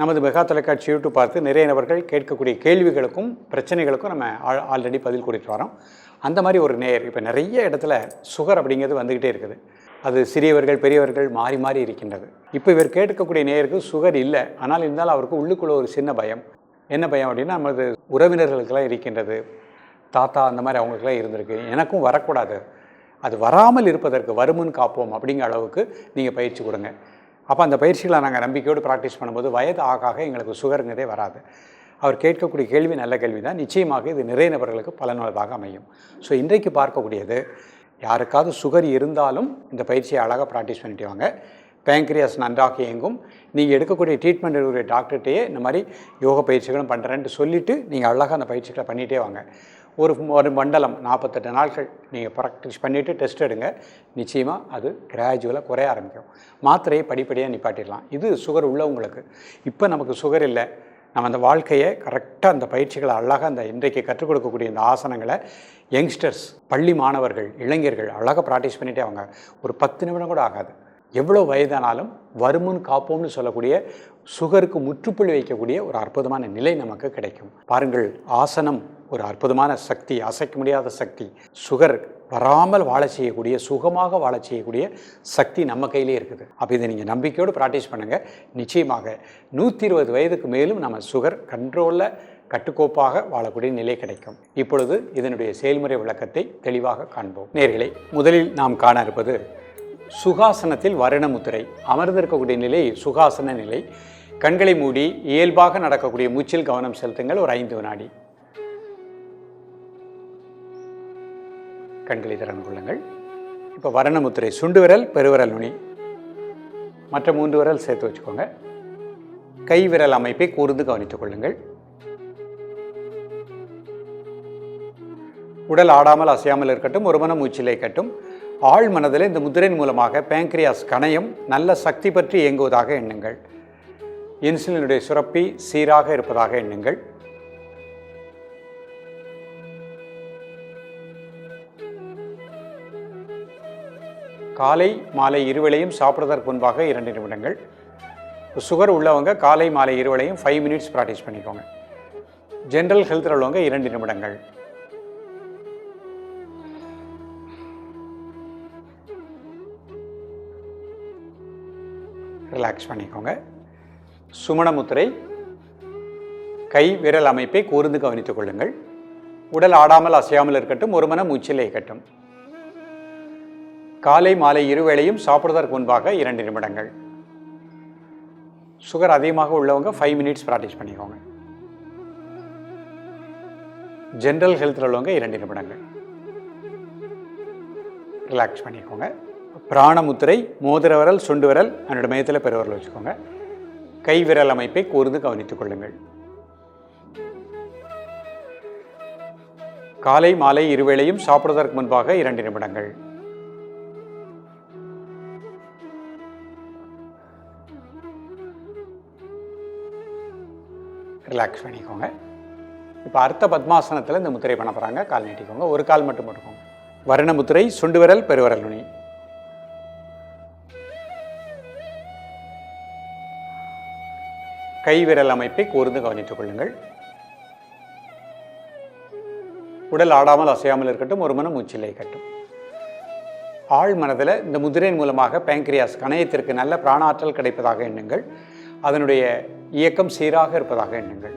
நமது மெகா தொலைக்காட்சி யூடியூப் பார்த்து நிறைய நபர்கள் கேட்கக்கூடிய கேள்விகளுக்கும் பிரச்சனைகளுக்கும் நம்ம ஆல்ரெடி பதில் கூட்டிகிட்டு வரோம். அந்த மாதிரி ஒரு நேர் இப்போ நிறைய இடத்துல சுகர் அப்படிங்கிறது வந்துக்கிட்டே இருக்குது. அது சிறியவர்கள் பெரியவர்கள் மாறி மாறி இருக்கின்றது. இப்போ இவர் கேட்கக்கூடிய நேருக்கு சுகர் இல்லை. ஆனால் இருந்தாலும் அவருக்கு உள்ளுக்குள்ள ஒரு சின்ன பயம். என்ன பயம் அப்படின்னா நமது உறவினர்களுக்கெல்லாம் இருக்கின்றது. தாத்தா அந்த மாதிரி அவங்களுக்கெல்லாம் இருந்திருக்கு. எனக்கும் வரக்கூடாது. அது வராமல் இருப்பதற்கு வருமுன் காப்போம் அப்படிங்கிற அளவுக்கு நீங்கள் பயிற்சி கொடுங்க. அப்போ அந்த பயிற்சிகளை நாங்கள் நம்பிக்கையோடு ப்ராக்டிஸ் பண்ணும்போது வயது ஆக ஆக எங்களுக்கு சுகருங்கிறதே வராது. அவர் கேட்கக்கூடிய கேள்வி நல்ல கேள்வி தான் நிச்சயமாக இது நிறைய நபர்களுக்கு பலனுள்ளதாக அமையும். ஸோ இன்றைக்கு பார்க்கக்கூடியது யாருக்காவது சுகர் இருந்தாலும் இந்த பயிற்சியை அழகாக ப்ராக்டிஸ் பண்ணிட்டு வாங்க. பேங்க்ரியாஸ் நன்றாக இயங்கும். நீங்கள் எடுக்கக்கூடிய ட்ரீட்மெண்ட் எடுக்கக்கூடிய டாக்டர்கிட்டையே இந்த மாதிரி யோக பயிற்சிகளும் பண்ணுறேன்ட்டு சொல்லிவிட்டு நீங்கள் அழகாக அந்த பயிற்சிகளை பண்ணிகிட்டே வாங்க. ஒரு ஒரு மண்டலம் நாற்பத்தெட்டு நாட்கள் நீங்கள் ப்ராக்டிஸ் பண்ணிவிட்டு டெஸ்ட் எடுங்க. நிச்சயமாக அது கிராஜுவலாக குறைய ஆரம்பிக்கும். மாத்திரையை படிப்படியாக நிப்பாட்டிடலாம். இது சுகர் உள்ளவங்களுக்கு. இப்போ நமக்கு சுகர் இல்லை. நம்ம அந்த வாழ்க்கையை கரெக்டாக அந்த பயிற்சிகளை அழகாக அந்த இன்றைக்கு கற்றுக் கொடுக்கக்கூடிய இந்த ஆசனங்களை யங்ஸ்டர்ஸ் பள்ளி மாணவர்கள் இளைஞர்கள் அழகாக ப்ராக்டிஸ் பண்ணிகிட்டே அவங்க ஒரு பத்து நிமிடம் கூட ஆகாது. எவ்வளோ வயதானாலும் வருமுன் காப்போம்னு சொல்லக்கூடிய சுகருக்கு முற்றுப்புள்ளி வைக்கக்கூடிய ஒரு அற்புதமான நிலை நமக்கு கிடைக்கும். பாருங்கள் ஆசனம் ஒரு அற்புதமான சக்தி அசைக்க முடியாத சக்தி. சுகர் வராமல் வாழ செய்யக்கூடிய சுகமாக வாழ செய்யக்கூடிய சக்தி நம்ம கையிலே இருக்குது. அப்போ இதை நீங்கள் நம்பிக்கையோடு ப்ராக்டிஸ் பண்ணுங்கள் நிச்சயமாக நூற்றி இருபது வயதுக்கு மேலும் நம்ம சுகர் கண்ட்ரோலில் கட்டுக்கோப்பாக வாழக்கூடிய நிலை கிடைக்கும். இப்பொழுது இதனுடைய செயல்முறை விளக்கத்தை தெளிவாக காண்போம். நேர்களை முதலில் நாம் காண இருப்பது சுகாசனத்தில் வருணமுத்திரை. அமர்ந்திருக்கக்கூடிய நிலை சுகாசன நிலை. கண்களை மூடி இயல்பாக நடக்கக்கூடிய மூச்சில் கவனம் செலுத்துங்கள். ஒரு ஐந்து வினாடி. கண்களை திறந்து கொள்ளுங்கள். இப்போ வரணமுத்திரை சுண்டு விரல் பெருவிரல் நுனி. மற்ற மூன்று விரல் சேர்த்து வச்சுக்கோங்க. கை விரல் அமைப்பை கூர்ந்து கவனித்துக் கொள்ளுங்கள். உடல் ஆடாமல் அசையாமல் இருக்கட்டும். ஒரு மன மூச்சிலை கட்டும். ஆழ் மனதில் இந்த முதிரையின் மூலமாக பேங்க்ரியாஸ் கணையம் நல்ல சக்தி பற்றி இயங்குவதாக எண்ணுங்கள். இன்சுலினுடைய சுரப்பி சீராக இருப்பதாக எண்ணுங்கள். காலை மாலை இருவேளையும் சாப்பிட்றதற்கு முன்பாக இரண்டு நிமிடங்கள். சுகர் உள்ளவங்க காலை மாலை இருவேளையும் ஃபைவ் மினிட்ஸ் ப்ராக்டிஸ் பண்ணிக்கோங்க. ஜென்ரல் ஹெல்த்தில் உள்ளவங்க இரண்டு நிமிடங்கள். ரிலாக்ஸ் பண்ணிக்கோங்க. சுமண முத்திரை கை விரல் அமைப்பை கூர்ந்து கவனித்துக் கொள்ளுங்கள். உடல் ஆடாமல் அசையாமல் இருக்கட்டும் ஒரு மன மூச்சில் இருக்கட்டும். காலை மாலை இருவேளையும் சாப்பிடுவதற்கு முன்பாக இரண்டு நிமிடங்கள். சுகர் அதிகமாக உள்ளவங்க ஃபைவ் மினிட்ஸ் ப்ராக்டிஸ் பண்ணிக்கோங்க. ஜென்ரல் ஹெல்த்தில் உள்ளவங்க இரண்டு நிமிடங்கள். ரிலாக்ஸ் பண்ணிக்கோங்க. பிராணமுத்திரை மோதிர விரல் சுண்டு விரல் அதனோட மையத்தில் பெருவரல் வச்சுக்கோங்க. கை விரல் அமைப்பை கூர்ந்து கவனித்துக் கொள்ளுங்கள். காலை மாலை இருவேளையும் சாப்பிடுவதற்கு முன்பாக இரண்டு நிமிடங்கள். ரிலாக்ஸ் பண்ணிக்கோங்க. இப்போ அர்த்த பத்மாசனத்தில் இந்த முத்திரை பண்ண போகிறாங்க கால் நீட்டிக்கோங்க. ஒரு கால் மட்டும் போட்டுக்கோங்க. வருண முத்திரை சுண்டு விரல் பெருவரல் நுனி. கைவிரல் அமைப்பை கூர்ந்து கவனித்துக் கொள்ளுங்கள். உடல் ஆடாமல் அசையாமல் இருக்கட்டும் ஒரு மனம் மூச்சிலை கட்டும் ஆழ் மனதில் இந்த முதிரையின் மூலமாக பேங்க்ரியாஸ் கணையத்திற்கு நல்ல பிராணாற்றல் கிடைப்பதாக எண்ணுங்கள். அதனுடைய இயக்கம் சீராக இருப்பதாக எண்ணுங்கள்.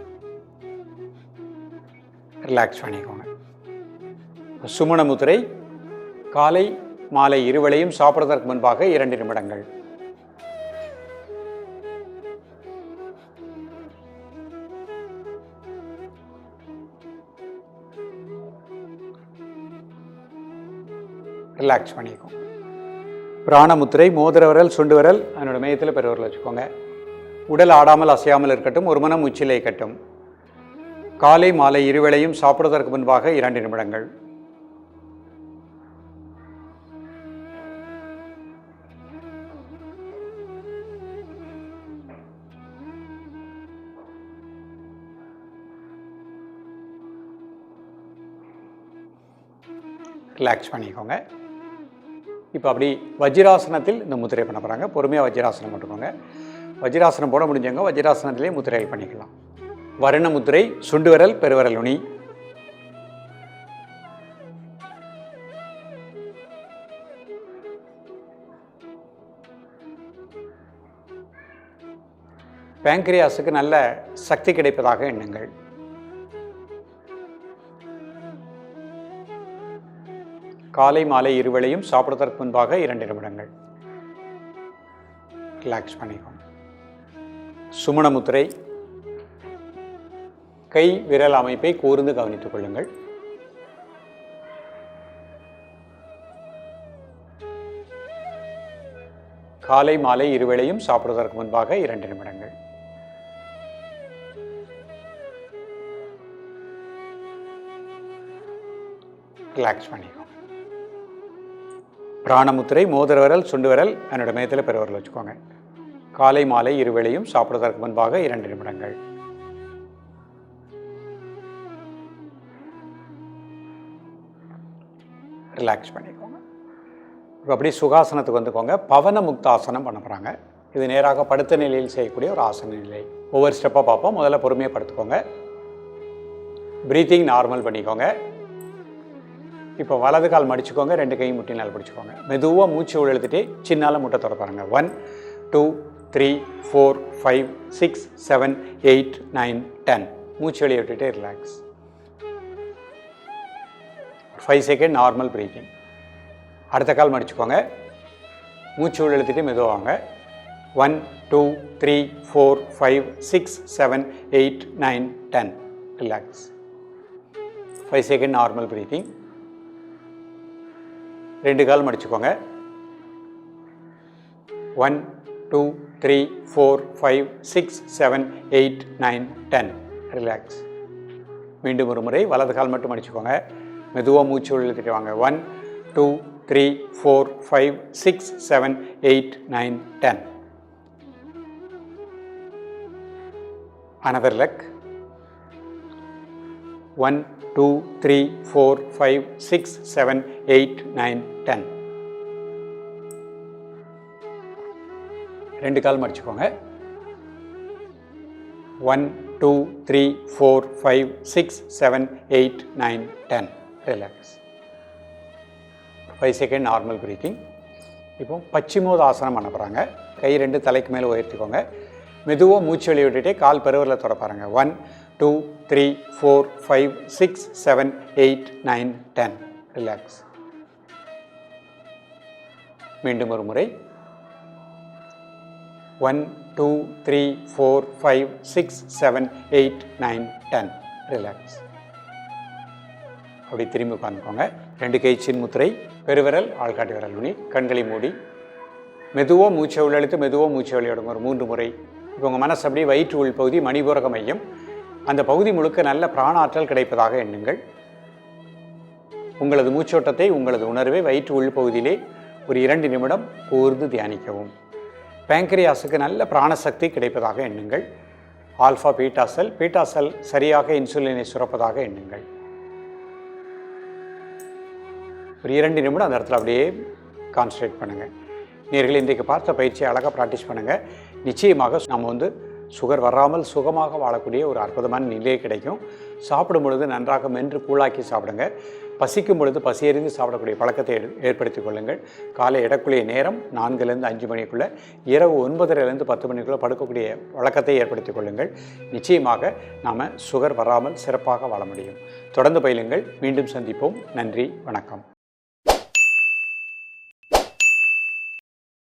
ரிலாக்ஸ் பண்ணிக்கோங்க. சுமண முதிரை காலை மாலை இருவளையும் சாப்பிடுவதற்கு முன்பாக இரண்டு நிமிடங்கள். ரிலாக்ஸ் பண்ணிக்கும் பிராணமுத்திரை மோதிர விரல் சுண்டு விரல் அதனோட மையத்தில் பெருவரில் வச்சுக்கோங்க. உடல் ஆடாமல் அசையாமல் இருக்கட்டும் ஒரு மனம் உச்சிலை கட்டும் காலை மாலை இருவேளையும் சாப்பிடுவதற்கு முன்பாக இரண்டு நிமிடங்கள். ரிலாக்ஸ் பண்ணிக்கோங்க. இப்போ அப்படி வஜ்ராசனத்தில் இந்த முத்திரை பண்ண போகிறாங்க பொறுமையாக வஜ்ராசனம் போட்டுக்கோங்க வஜ்ராசனம் போட முடிஞ்சவங்க வஜ்ராசனத்திலே முத்திரை பண்ணிக்கலாம். வருண முத்திரை சுண்டு விரல் பெருவரல் நுனி பேங்க்ரியாஸுக்கு நல்ல சக்தி கிடைப்பதாக எண்ணுங்கள். காலை மாலை இருவேளையும் சாப்பிடுவதற்கு முன்பாக இரண்டு நிமிடங்கள். ரிலாக்ஸ் பண்ணிக்கோங்க. சுமண முத்திரை கை விரல் அமைப்பை கூர்ந்து கவனித்துக் கொள்ளுங்கள். காலை மாலை இருவேளையும் சாப்பிடுவதற்கு முன்பாக இரண்டு நிமிடங்கள். ரிலாக்ஸ் பண்ணிக்கோங்க. பிராணமுத்திரை மோதிர விரல் சுண்டு விரல் என்னோட மையத்தில் பெருவரல் வச்சுக்கோங்க. காலை மாலை இருவேளையும் சாப்பிடுவதற்கு முன்பாக இரண்டு நிமிடங்கள். ரிலாக்ஸ் பண்ணிக்கோங்க. இப்போ அப்படியே சுகாசனத்துக்கு வந்துக்கோங்க. பவன முக்தாசனம் பண்ண போகிறாங்க இது நேராக படுத்த நிலையில் செய்யக்கூடிய ஒரு ஆசன நிலை. ஒவ்வொரு ஸ்டெப்பாக பார்ப்போம். முதல்ல பொறுமையாக படுத்துக்கோங்க. ப்ரீத்திங் நார்மல் பண்ணிக்கோங்க. இப்போ வலது கால் மடிச்சுக்கோங்க ரெண்டு கையும் முட்டினால் பிடிச்சிக்கோங்க. மெதுவாக மூச்சு உழுத்துட்டு சின்னால முட்டை திறப்பாருங்க one two three four five six seven eight nine ten மூச்சு வெளியே விட்டுட்டு relax five second normal breathing அடுத்த கால் மடிச்சுக்கோங்க. மூச்சு உள்ள மெதுவாங்க one two three four five six seven eight nine ten relax five second normal breathing ரெண்டு கால் மடிச்சுக்கோங்க. One two three four five six seven eight nine ten relax மீண்டும் ஒரு முறை வலது கால் மட்டும் அடிச்சுக்கோங்க மெதுவாக மூச்சு இழுத்துட்டு வாங்க. One two three four five six seven eight nine ten another leg one two three four five six seven eight nine ten ரெண்டு கால் மடிச்சுக்கோங்க. One two three four five six seven eight nine ten relax five second normal breathing இப்போ பச்சிமோதாசனம் பண்ண போகிறாங்க கை ரெண்டு தலைக்கு மேலே உயர்த்திக்கோங்க. மெதுவாக மூச்சு வெளியே விட்டுட்டே கால் பெருவரில் தொட பாருங்க. One two three four five six seven eight nine ten relax மீண்டும் ஒரு முறை. One two three four five six seven eight nine ten relax அப்படி திரும்பி உட்காந்துக்கோங்க ரெண்டு கைச்சின் முத்திரை பெருவிரல் ஆள்காட்டி விரல் நுனி கண்களை மூடி. மெதுவாக மூச்சை உள்ளழுத்து மெதுவாக மூச்சை வெளியிடுங்க ஒரு மூன்று முறை. இப்போ உங்கள் மனசு அப்படியே வயிற்று உள் பகுதி மணிபூரக மையம். அந்த பகுதி முழுக்க நல்ல பிராணாற்றல் கிடைப்பதாக எண்ணுங்கள். உங்களது மூச்சோட்டத்தை உங்களது உணர்வை வயிற்று உள் பகுதியிலே ஒரு இரண்டு நிமிடம் கூர்ந்து தியானிக்கவும். பேங்க்ரியாஸுக்கு நல்ல பிராணசக்தி கிடைப்பதாக எண்ணுங்கள். Alpha beta cell beta cell சரியாக இன்சுலினை சுரப்பதாக எண்ணுங்கள். ஒரு இரண்டு நிமிடம் அந்த இடத்துல அப்படியே கான்சன்ட்ரேட் பண்ணுங்கள் நேர்கள் இன்றைக்கு பார்த்த பயிற்சியை அழகாக ப்ராக்டிஸ் பண்ணுங்கள் நிச்சயமாக நம்ம வந்து சுகர் வராமல் சுகமாக வாழக்கூடிய ஒரு அற்புதமான நிலையே கிடைக்கும். சாப்பிடும் பொழுது நன்றாக மென்று கூழாக்கி சாப்பிடுங்க. பசிக்கும் பொழுது பசியறிந்து சாப்பிடக்கூடிய பழக்கத்தை ஏற்படுத்திக் கொள்ளுங்கள். காலை இடக்கூடிய நேரம் நான்குலேருந்து அஞ்சு மணிக்குள்ளே இரவு ஒன்பதரைலேருந்து பத்து மணிக்குள்ளே படுக்கக்கூடிய வழக்கத்தை ஏற்படுத்திக் கொள்ளுங்கள். நிச்சயமாக நாம் சுகர் வராமல் சிறப்பாக வாழ முடியும். தொடர்ந்து பயிலுங்கள். மீண்டும் சந்திப்போம். நன்றி. வணக்கம்.